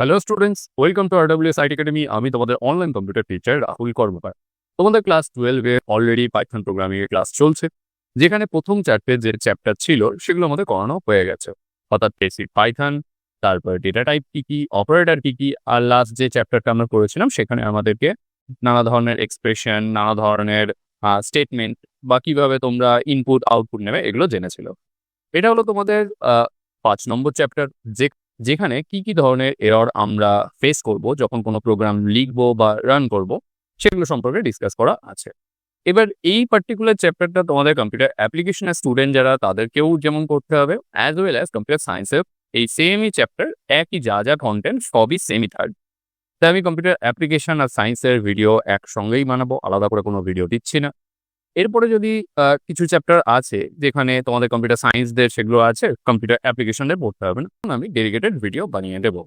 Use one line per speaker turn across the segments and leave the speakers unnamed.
Hello students welcome to RWS IT academy আমি তোমাদের online computer teacher Rahul Karmakar. তোমাদের class টুয়েলভে already Python programming এর class চলছে, যেখানে প্রথম চারটে যে চ্যাপ্টার ছিল, সেগুলো আমাদের করানো হয়ে গেছে। অর্থাৎ বেসিক পাইথন তারপর ডেটা টাইপ কি কি অপারেটার কি কি, আর লাস্ট যে চ্যাপ্টারটা আমরা করেছিলাম, সেখানে আমাদেরকে নানা ধরনের এক্সপ্রেশন নানা ধরনের স্টেটমেন্ট বা কীভাবে তোমরা ইনপুট আউটপুট নেবে, এগুলো জেনেছিল। এটা হলো তোমাদের পাঁচ নম্বর চ্যাপ্টার যে যেখানে কি কি ধরনের এরর আমরা ফেস করব যখন কোনো প্রোগ্রাম লিখব বা রান করব, সেগুলো সম্পর্কে ডিসকাস করা আছে। এবার এই পার্টিকুলার চ্যাপ্টারটা তোমাদের কম্পিউটার অ্যাপ্লিকেশনের স্টুডেন্ট যারা, তাদেরকেও যেমন করতে হবে অ্যাজ ওয়েল অ্যাজ কম্পিউটার সায়েন্সের এই সেমই চ্যাপ্টার একই যা যা কন্টেন্ট সবই সেমই থার্ড তাই আমি কম্পিউটার অ্যাপ্লিকেশন আর সায়েন্সের ভিডিও একসঙ্গেই বানাবো, আলাদা করে কোনো ভিডিও দিচ্ছি না। এরপরে যদি কিছু চ্যাপ্টার আছে যেখানে তোমাদের কম্পিউটার সায়েন্সদের সেগুলো আছে কম্পিউটার অ্যাপ্লিকেশনের পড়তে হবে না আমি ডেডিকেটেড ভিডিও বানিয়ে দেবো।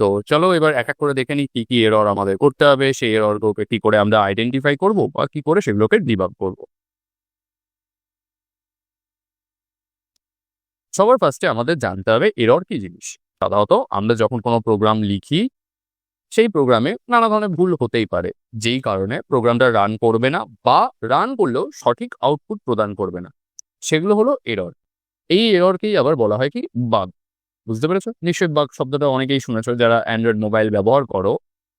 তো চলো এবার এক এক করে দেখে নিই কি কি এরর আমাদের করতে হবে, সেই এররগুলোকে কি করে আমরা আইডেন্টিফাই করব বা কি করে সেগুলোকে ডিবাগ করব। সবার ফার্স্টে আমাদের জানতে হবে এরর কি জিনিস? সাধারণত আমরা যখন কোনো প্রোগ্রাম লিখি সেই প্রোগ্রামে নানা ধরনের ভুল হতেই পারে। যেই কারণে প্রোগ্রামটা রান করবে না বা রান করলেও সঠিক আউটপুট প্রদান করবে না। সেগুলো হলো এরর এই এররকেই আবার বলা হয় কি? বাগ বুঝতে পেরেছ? নিশ্চয়ই বাগ শব্দটা অনেকেই শুনেছো, যারা অ্যান্ড্রয়েড মোবাইল ব্যবহার করো,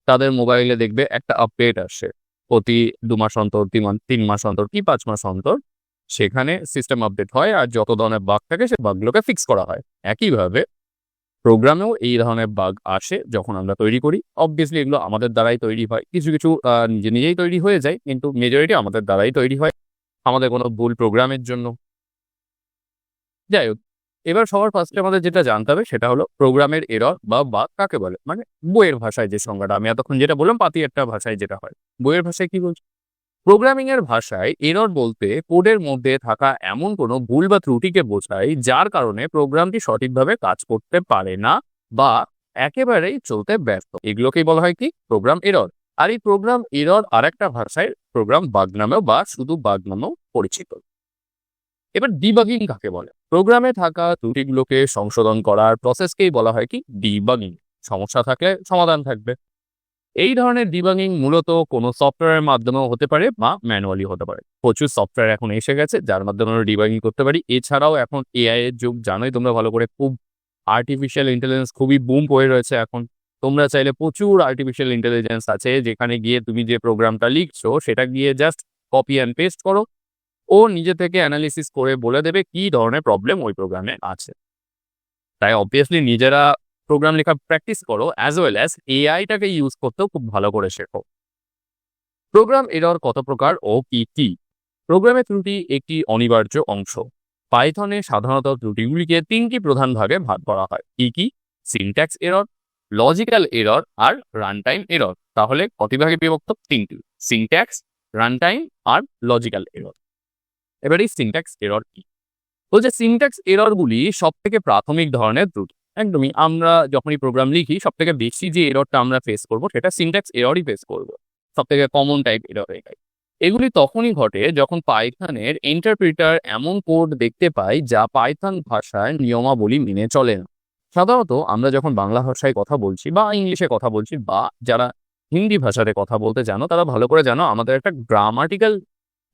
তাদের মোবাইলে দেখবে একটা আপডেট আসে। প্রতি দু মাস অন্তর, তিন তিন মাস অন্তর কি পাঁচ মাস অন্তর, সেখানে সিস্টেম আপডেট হয় আর যত ধরনের বাগ থাকে সেই বাগগুলোকে ফিক্স করা হয়। একইভাবে প্রোগ্রামেও এই ধরনের বাগ আসে যখন আমরা তৈরি করি। অবভিয়াসলি এগুলো আমাদের দ্বারাই তৈরি হয়। কিছু কিছু নিজে নিজেই তৈরি হয়ে যায়, কিন্তু মেজরিটি আমাদের দ্বারাই তৈরি হয় আমাদের কোনো ভুল প্রোগ্রামের জন্য। যাই হোক এবার সবার ফার্স্টে আমাদের যেটা জানতে হবে সেটা হলো প্রোগ্রামের এরর বা বাগ কাকে বলে? মানে বইয়ের ভাষায় যে সংজ্ঞাটা, আমি এতক্ষণ যেটা বললাম পাতি একটা ভাষায় যেটা হয়। বইয়ের ভাষায় কি বলছি? প্রোগ্রামিং এর ভাষায় এরর বলতে কোডের মধ্যে থাকা এমন কোনো ভুল বা ত্রুটিকে বোঝায় যার কারণে প্রোগ্রামটি সঠিকভাবে কাজ করতে পারে না বা একেবারেই চলতে ব্যর্থ। এগুলোকেই বলা হয় কি? প্রোগ্রাম এরর আর এই প্রোগ্রাম এরর আরেকটা ভাষায় প্রোগ্রাম বাগ নামেও বা শুধু বাগ নামেও পরিচিত। এবার ডিবাগিং কাকে বলে? প্রোগ্রামে থাকা ত্রুটিগুলোকে সংশোধন করার প্রসেসকেই বলা হয় কি? ডিবাগিং সমস্যা থাকলে সমাধান থাকবে। এই ধরনের ডিবাগিং মূলত কোনো সফটওয়্যারের মাধ্যমেও হতে পারে বা ম্যানুয়ালি হতে পারে। প্রচুর সফটওয়্যার এখন এসে গেছে, যার মাধ্যমে আমরা ডিবাগিং করতে পারি। এছাড়াও এখন এআই এর যুগ, জানোই তোমরা ভালো করে, খুব আর্টিফিশিয়াল ইন্টেলিজেন্স খুবই বুম হয়ে রয়েছে এখন। তোমরা চাইলে প্রচুর আর্টিফিশিয়াল ইন্টেলিজেন্স আছে, যেখানে গিয়ে তুমি যে প্রোগ্রামটা লিখছো, সেটা গিয়ে জাস্ট কপি অ্যান্ড পেস্ট করো। ও নিজে থেকে অ্যানালিসিস করে বলে দেবে কি ধরনের প্রবলেম ওই প্রোগ্রামে আছে। তাই অবভিয়াসলি নিজেরা প্রোগ্রাম লেখা প্র্যাকটিস করো অ্যাজ ওয়েল অ্যাজ এআইটাকে ইউজ করতেও খুব ভালো করে শেখো। প্রোগ্রাম এরর কত প্রকার? ও কি কি প্রোগ্রামের ত্রুটি একটি অনিবার্য অংশ। পাইথনে সাধারণত ত্রুটিগুলিকে তিনটি প্রধান ভাগে ভাগ করা হয়। কি কি? সিনট্যাক্স এরর লজিক্যাল এরর আর রানটাইম এরর তাহলে কত ভাগে বিভক্ত? তিনটি। সিনট্যাক্স রানটাইম আর লজিক্যাল এরর এবার এই সিনট্যাক্স এরর কি বলছে সিনট্যাক্স এররগুলি সব থেকে প্রাথমিক ধরনের ত্রুটি একদমই আমরা যখনই প্রোগ্রাম লিখি সব থেকে বেশি যে এররটা আমরা ফেস করব, সেটা সিনট্যাক্স এররই ফেস করব। সব থেকে কমন টাইপ এরর এটাই। এগুলি তখনই ঘটে যখন পাইথনের ইন্টারপ্রিটার এমন কোড দেখতে পাই যা পাইথন ভাষার নিয়মাবলী মেনে চলে না। সাধারণত আমরা যখন বাংলা ভাষায় কথা বলছি বা ইংলিশে কথা বলছি বা যারা হিন্দি ভাষাতে কথা বলতে জানো, তারা ভালো করে জানো আমাদের একটা গ্রামাটিক্যাল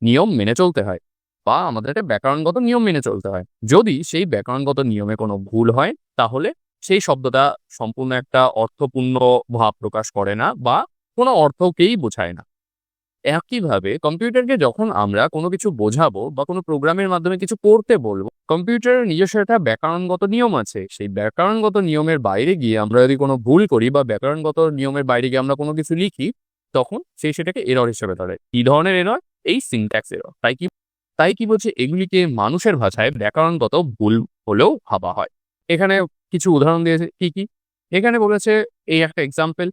নিয়ম মেনে চলতে হয়। বা আমাদের ব্যাকরণগত নিয়ম মেনে চলতে হয়। যদি সেই ব্যাকরণগত নিয়মে কোনো ভুল হয়, তাহলে সেই শব্দটা সম্পূর্ণ একটা অর্থপূর্ণ ভাব প্রকাশ করে না বা কোনো অর্থকেই বোঝায় না। একইভাবে কম্পিউটারকে যখন আমরা কোনো কিছু বোঝাবো বা কোনো প্রোগ্রামের মাধ্যমে কিছু করতে বলব, কম্পিউটারের নিজস্ব একটা ব্যাকরণগত নিয়ম আছে। সেই ব্যাকরণগত নিয়মের বাইরে গিয়ে আমরা যদি কোনো ভুল করি বা ব্যাকরণগত নিয়মের বাইরে গিয়ে আমরা কোনো কিছু লিখি, তখন সে সেটাকে এরর হিসেবে ধরে। কি ধরনের এরর এই সিনট্যাক্স এরর তাই কি তাই কি বলছে? এগুলিকে মানুষের ভাষায় ব্যাকরণগত ভুল হলেও ভাবা হয়। এখানে কিছু উদাহরণ দিয়েছে কি কি? এখানে বলেছে এই একটা এক্সাম্পল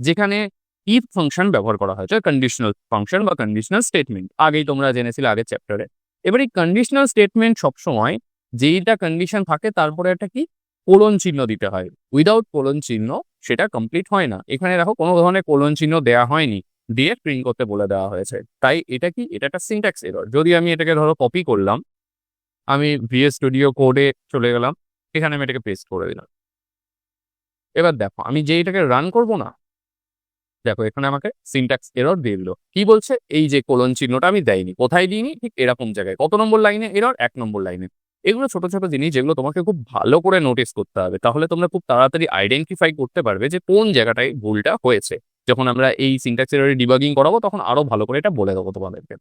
যেখানে ইফ ফাংশন ব্যবহার করা হয়েছে কন্ডিশনাল ফাংশন বা কন্ডিশনাল স্টেটমেন্ট আগেই তোমরা জেনেছিলে আগের চ্যাপ্টারে এবার এই কন্ডিশনাল স্টেটমেন্ট সবসময় যেইটা কন্ডিশন থাকে, তারপরে একটা কি? কোলন চিহ্ন দিতে হয়। উইদাউট কোলন চিহ্ন সেটা কমপ্লিট হয় না। এখানে দেখো কোনো ধরনের কোলন চিহ্ন দেওয়া হয়নি। দিয়ে প্রিন্ট করতে বলে দেওয়া হয়েছে। তাই এটা কি? এটা একটা সিনট্যাক্স এরর যদি আমি এটাকে ধরো কপি করলাম, আমি ভিএস স্টুডিও কোডে চলে গেলাম, এখানে আমি এটাকে পেস্ট করে দিলাম। এবার দেখো, আমি যে এটাকে রান করব না, দেখো এখানে আমাকে সিনট্যাক্স এরর দিয়ে দিল। কি বলছে? এই যে কোলন চিহ্নটা আমি দেয়নি কোথায় দিইনি? ঠিক এরকম জায়গায়। কত নম্বর লাইনে? এরর এক নম্বর লাইনে। এগুলো ছোট ছোট জিনিস যেগুলো তোমাকে খুব ভালো করে নোটিস করতে হবে। তাহলে তোমরা খুব তাড়াতাড়ি আইডেন্টিফাই করতে পারবে যে কোন জায়গাটায় ভুলটা হয়েছে। যখন আমরা এই সিনট্যাক্স এরর ডিবাগিং করাবো, তখন আরও ভালো করে এটা বলে দেবো তোমাদেরকে।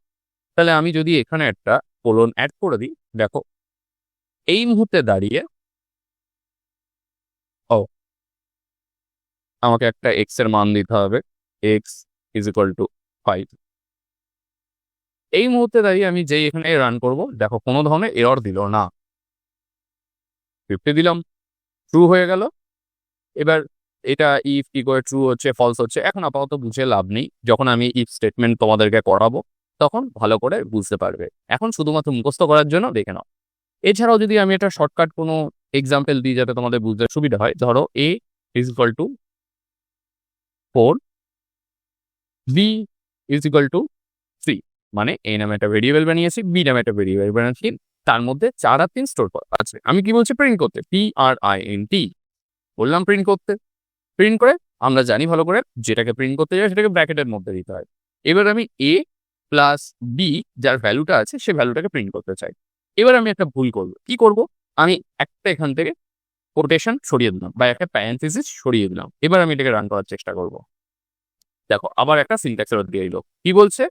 তাহলে আমি যদি এখানে একটা কোলন অ্যাড করে দিই, দেখো, এই মুহূর্তে দাঁড়িয়ে, ও, আমাকে একটা এক্সের মান দিতে হবে X is equal to five এই মুহূর্তে দাঁড়িয়ে আমি যেই এখানে রান করব, দেখো, কোনো ধরনের এরর দিল না। ফিফটি দিলাম ট্রু হয়ে গেল। এবার এটা ইফ করে ট্রু হচ্ছে ফলস হচ্ছে, এখন আপাতত বুঝে লাভ নেই। যখন আমি ইফ স্টেটমেন্ট তোমাদেরকে করাবো তখন ভালো করে বুঝতে পারবে। এখন শুধুমাত্র মুখস্থ করার জন্য দেখে নাও। এছাড়াও যদি আমি একটা শর্টকাট কোনো এক্সাম্পল দিই যাতে তোমাদের বুঝতে সুবিধা হয়, ধরো A is equal to four B is equal to three মানে এ নামে একটা ভেরিয়েবল বানিয়েছি বি নামে একটা ভেরিয়েবল বানিয়েছি তার মধ্যে চার আর তিন স্টোর করা আছে। আমি কি বলছি? প্রিন্ট করতে। P R I N T বললাম প্রিন্ট করতে। প্রিন্ট করে আমরা জানি ভালো করে যেটাকে প্রিন্ট করতে যাই সেটাকে ব্র্যাকেটের মধ্যে দিতে হয়। এবার আমি এ প্লাস বি যার ভ্যালুটা আছে সে ভ্যালুটাকে প্রিন্ট করতে চাই। এবার আমি একটা ভুল করব। কি করব? আমি একটা এখান থেকে কোটেশন সরিয়ে দিলাম বা একটা প্যারেন্থেসিস সরিয়ে দিলাম। এবার আমি এটাকে রান করার চেষ্টা করব। দেখো, আবার একটা সিনট্যাক্স এরর দিয়ে দিল। কি বলছে?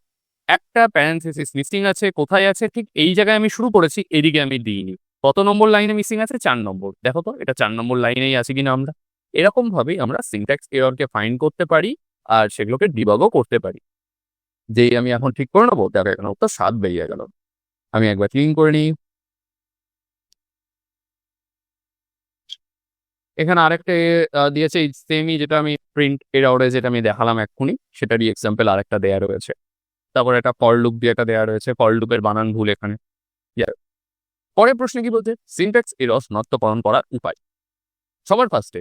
একটা প্যারেন্থেসিস মিসিং আছে, কোথায় আছে? ঠিক এই জায়গায় আমি শুরু করেছি, এদিকে আমি দিইনি। কত নম্বর লাইনে মিসিং আছে? চার নম্বর। দেখো তো, এটা চার নম্বর লাইনেই আছে কিনা আমরা? এরকম ভাবেই আমরা সিনট্যাক্স এররকে ফাইন্ড করতে পারি আর সেগুলোকে ডিবাগও করতে পারি। যেই আমি এখন ঠিক করে নেব, দেখো এখন তো সাত বেরিয়ে গেল। আমি একবার ক্লিন করে নিই। এখানে আরেকটা দিয়েছে সেমই যেটা আমি প্রিন্ট এরাউরে যেটা আমি দেখালাম এক্ষুনি, সেটারই এক্সাম্পল আরেকটা দেয়া রয়েছে। তারপর একটা ফর লুপ দিয়ে একটা দেয়া রয়েছে ফর লুপের বানান ভুল এখানে. পরের প্রশ্নে কি বলছে? সিনট্যাক্স এরর শনাক্তকরণ করার উপায়। সবার ফার্স্টে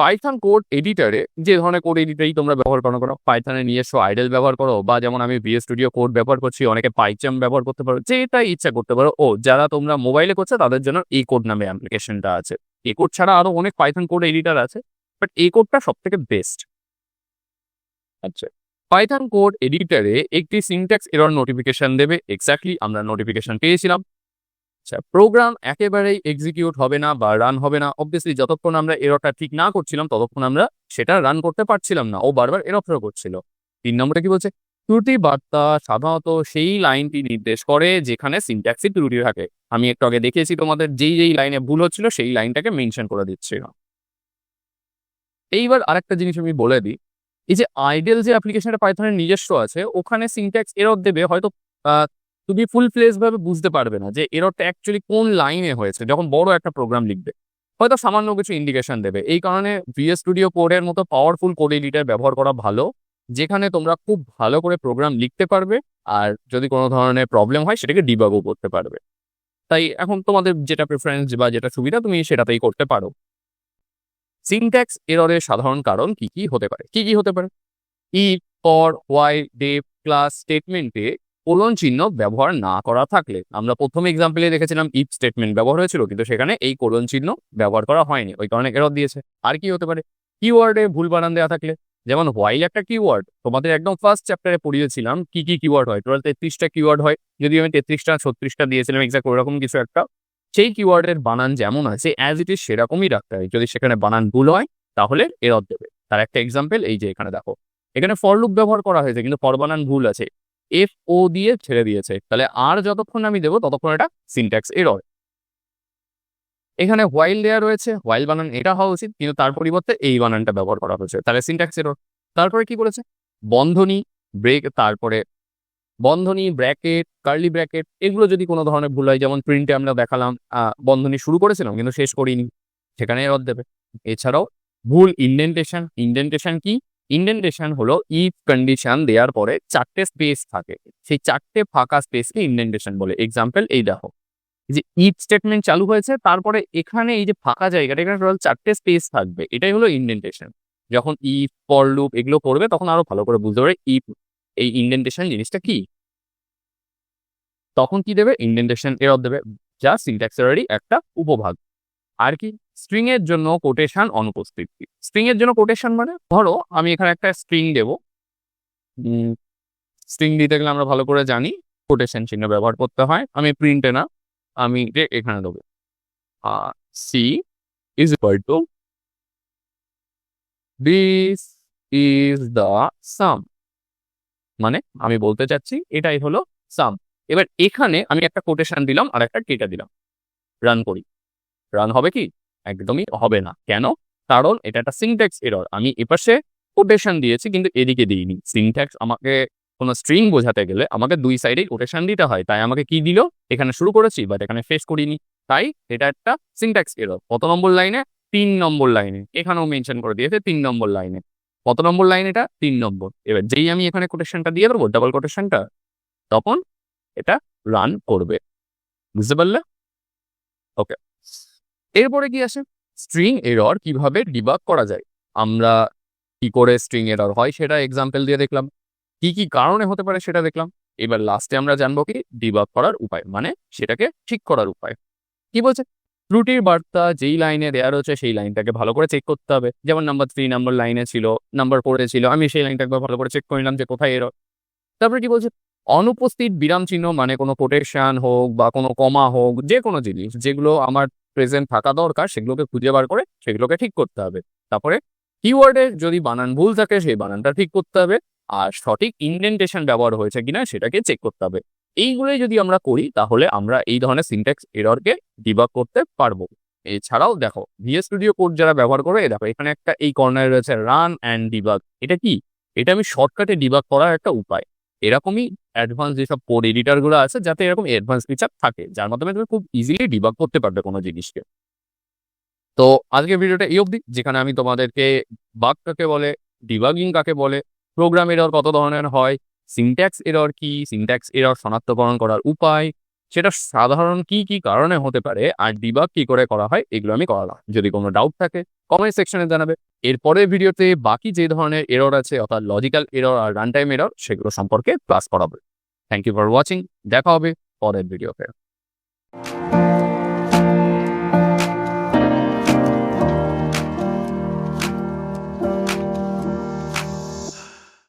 পাইথন কোড এডিটারে যে ধরনের কোড এডিটারই তোমরা ব্যবহার করো করো পাইথনের নিজস্ব আইডেল ব্যবহার করো বা যেমন আমি বিএস স্টুডিও কোড ব্যবহার করছি, অনেকে পাইচাম ব্যবহার করতে পারো যেটাই ইচ্ছা করতে পারো। ও, যারা তোমরা মোবাইলে করছ, তাদের জন্য এই কোড নামে অ্যাপ্লিকেশনটা আছে। এই কোড ছাড়া আরও অনেক পাইথন কোড এডিটার আছে বাট এই কোডটা সব থেকে বেস্ট আচ্ছা পাইথন কোড এডিটারে একটি সিনট্যাক্স এরর নোটিফিকেশন দেবে। এক্স্যাক্টলি আমরা নোটিফিকেশন পেয়েছিলাম। আচ্ছা প্রোগ্রাম একেবারেই এক্সিকিউট হবে না বা রান হবে না। অবভিয়াসলি যতক্ষণ আমরা এররটা ঠিক না করছিলাম, ততক্ষণ আমরা সেটা রান করতে পারছিলাম না। ও বারবার এরর ফেরো করছিল। তিন নম্বরে কি বলছে? ত্রুটি বার্তা সাধারণত সেই লাইনটি নির্দেশ করে যেখানে সিনট্যাক্সি ত্রুটি থাকে। আমি একটু আগে দেখিয়েছি তোমাদের যেই যেই লাইনে ভুল হচ্ছিল সেই লাইনটাকে মেনশন করে দিচ্ছিল এইবার আরেকটা জিনিস আমি বলে দিই। এই যে আইডেল যে অ্যাপ্লিকেশনটা পাইথনের নিজস্ব আছে, ওখানে সিনট্যাক্স এরর দেবে, হয়তো তুমি ফুল ভাবে বুঝতে পারবে না যে এররটা অ্যাকচুয়ালি কোন লাইনে হয়েছে, যখন বড় একটা প্রোগ্রাম লিখবে। হয়তো সামান্য কিছু ইন্ডিকেশন দেবে। এই কারণে ভিএস স্টুডিও কোডের মতো পাওয়ারফুল কোড এডিটার ব্যবহার করা ভালো, যেখানে তোমরা খুব ভালো করে প্রোগ্রাম লিখতে পারবে আর যদি কোনো ধরনের প্রবলেম হয় সেটাকে ডিবাগও করতে পারবে। তাই এখন তোমাদের যেটা প্রেফারেন্স বা যেটা সুবিধা তুমি সেটাতেই করতে পারো। সিনট্যাক্স এররের সাধারণ কারণ কি কি হতে পারে? কি কি হতে পারে? If for while def class স্টেটমেন্টে কোলন চিহ্ন ব্যবহার না করা থাকলে, আমরা প্রথম এক্সাম্পলে দেখেছিলাম ইফ স্টেটমেন্ট ব্যবহার হয়েছিল, কিন্তু সেখানে এই কোলন চিহ্ন ব্যবহার করা হয়নি, ওই কারণে এরর দিয়েছে। আর কি হতে পারে? কিওয়ার্ডে ভুল বানান দেওয়া থাকলে, যেমন হোয়াইল একটা কিওয়ার্ড তোমাদের একদম ফার্স্ট চ্যাপ্টারে পড়িয়েছিলাম কি কি কিওয়ার্ড হয় টোটাল তেত্রিশটা কিওয়ার্ড হয়, যদি আমি তেত্রিশটা, ছত্রিশটা দিয়েছিলাম এক্সাক্ট ওরকম কিছু একটা, সেই কিওয়ার্ডের বানান যেমন আছে অ্যাজ ইট ইজ সেরকমই রাখতে হয়। যদি সেখানে বানান ভুল হয়, তাহলে এরর দেবে। তার একটা এক্সাম্পল এই যে এখানে দেখো। এখানে ফর লুপ ব্যবহার করা হয়েছে, কিন্তু ফর বানান ভুল আছে। এফ ও দিয়ে ছেড়ে দিয়েছে। তাহলে আর যতক্ষণ আমি দেবো, ততক্ষণ এটা সিনট্যাক্স এরর এখানে হোয়াইল দেওয়া রয়েছে হোয়াইল বানান এটা হওয়া উচিত, কিন্তু তার পরিবর্তে এই বানানটা ব্যবহার করা হয়েছে। তাহলে সিনট্যাক্স এরর তারপরে কি করেছে বন্ধনী ব্রেক তারপরে বন্ধনী ব্র্যাকেট কার্লি ব্র্যাকেট এগুলো যদি কোনো ধরনের ভুল হয়, যেমন প্রিন্টে আমরা দেখালাম বন্ধনী শুরু করেছিলাম, কিন্তু শেষ করিনি, সেখানে এরর দেবে। এছাড়াও ভুল ইন্ডেন্টেশন ইন্ডেন্টেশন কি? ইন্ডেন্টেশন হলো ইফ কন্ডিশন দেওয়ার পরে চারটে স্পেস থাকে। সেই চারটে ফাঁকা স্পেসকে ইন্ডেন্টেশন বলে। এক্সাম্পল এই দেখো। যে ইফ স্টেটমেন্ট চালু হয়েছে, তারপরে এখানে এই যে ফাঁকা জায়গাটা, এখানে টোটাল চারটে স্পেস থাকবে। এটাই হলো ইন্ডেন্টেশন যখন ইফ ফর লুপ এগুলো করবে, তখন আরও ভালো করে বুঝতে পারবে ইফ এই ইন্ডেন্টেশন জিনিসটা কি? তখন কি দেবে? ইন্ডেন্টেশন এরর দেবে। যা সিনট্যাক্সেরই একটা উপভাগ। আর কি? স্ট্রিং এর জন্য কোটেশন অনুপস্থিত। স্ট্রিং এর জন্য কোটেশন মানে ধরো আমি এখানে একটা স্ট্রিং দেব। স্ট্রিং দিতে গেলে আমরা ভালো করে জানি কোটেশন চিহ্ন ব্যবহার করতে হয়। আমি প্রিন্টে না, আমি এখানে দেবো। C is equal to this is the sum মানে আমি বলতে চাচ্ছি, এটাই হলো সাম এবার এখানে আমি একটা কোটেশন দিলাম আর একটা ডেটা দিলাম। রান করি। রান হবে কি? একদমই হবে না। কেন? কারণ এটা একটা সিনট্যাক্স এরর আমি এপাশে কোটেশন দিয়েছি, কিন্তু এদিকে দিইনি। সিনট্যাক্স আমাকে কোনো স্ট্রিং বোঝাতে গেলে আমাকে দুই সাইডেই কোটেশন দিতে হয়। তাই আমাকে কি দিল? এখানে শুরু করেছি বাট এখানে ফেস করিনি। তাই এটা একটা সিনট্যাক্স এরর কত নম্বর লাইনে তিন নম্বর লাইনে এখানেও মেনশন করে দিয়েছে তিন নম্বর লাইনে কত নম্বর লাইন এটা? তিন নম্বর। এবার যেই আমি এখানে কোটেশনটা দিয়ে দেবো ডাবল কোটেশনটা তখন এটা রান করবে। বুঝতে পারলে? ওকে এরপরে কি আসে? স্ট্রিং এরর কীভাবে ডিবাক করা যায়? আমরা কি করে স্ট্রিং এরর হয় সেটা এক্সাম্পল দিয়ে দেখলাম। কি কি কারণে হতে পারে সেটা দেখলাম। এবার লাস্টে আমরা জানব কি ডিবাগ করার উপায় মানে সেটাকে ঠিক করার উপায়। কি বলছে? ত্রুটির বার্তা, যেই লাইনে দেওয়া রয়েছে সেই লাইনটাকে ভালো করে চেক করতে হবে। যেমন নাম্বার থ্রি নাম্বার লাইনে ছিল নাম্বার ফোরে ছিল, আমি সেই লাইনটা একবার ভালো করে চেক করে নিলাম যে কোথায় এরর তারপরে কি বলছে? অনুপস্থিত বিরাম চিহ্ন মানে কোনো কোটেশন হোক বা কোনো কমা হোক, যে কোনো জিনিস, যেগুলো আমার প্রেজেন্ট থাকা দরকার, সেগুলোকে খুঁজে বার করে সেগুলোকে ঠিক করতে হবে। তারপরে কিওয়ার্ডে যদি বানান ভুল থাকে, সেই বানানটা ঠিক করতে হবে। আর সঠিক ইন্ডেন্টেশন ব্যবহার হয়েছে কিনা, সেটাকে চেক করতে হবে। এইগুলোই যদি আমরা করি, তাহলে আমরা এই ধরনের সিনট্যাক্স এররকে ডিবাগ করতে পারব। এছাড়াও দেখো ভিএস স্টুডিও কোড যারা ব্যবহার করে, দেখো এখানে একটা এই কর্নারে রয়েছে রান অ্যান্ড ডিবাগ এটা কি? এটা আমি শর্টকাটে ডিবাগ করার একটা উপায়। এরকমই অ্যাডভান্স যেসব কোড এডিটারগুলো আছে, যাতে এরকম অ্যাডভান্স ফিচার থাকে, যার মাধ্যমে তুমি খুব ইজিলি ডিবাগ করতে পারবে কোনো জিনিসকে। তো আজকের ভিডিওটা এই অবধি, যেখানে আমি তোমাদেরকে বাগ কাকে বলে ডিবাগিং কাকে বলে প্রোগ্রাম এরর কত ধরনের হয় সিনট্যাক্স এরর কি সিনট্যাক্স এরর শনাক্তকরণ করার উপায় সেটা সাধারণ কি কি কারণে হতে পারে আর ডিবাগ কি করে করা হয়, এগুলো আমি করালাম। যদি কোনো ডাউট থাকে কমেন্ট সেকশনে জানাবে। এরপরে ভিডিওতে বাকি যে ধরনের এরর আছে, অর্থাৎ লজিক্যাল এরর আর রান টাইম এরর সেগুলো সম্পর্কে ক্লাস করাবে। থ্যাংক ইউ ফর ওয়াচিং দেখা হবে পরের ভিডিওতে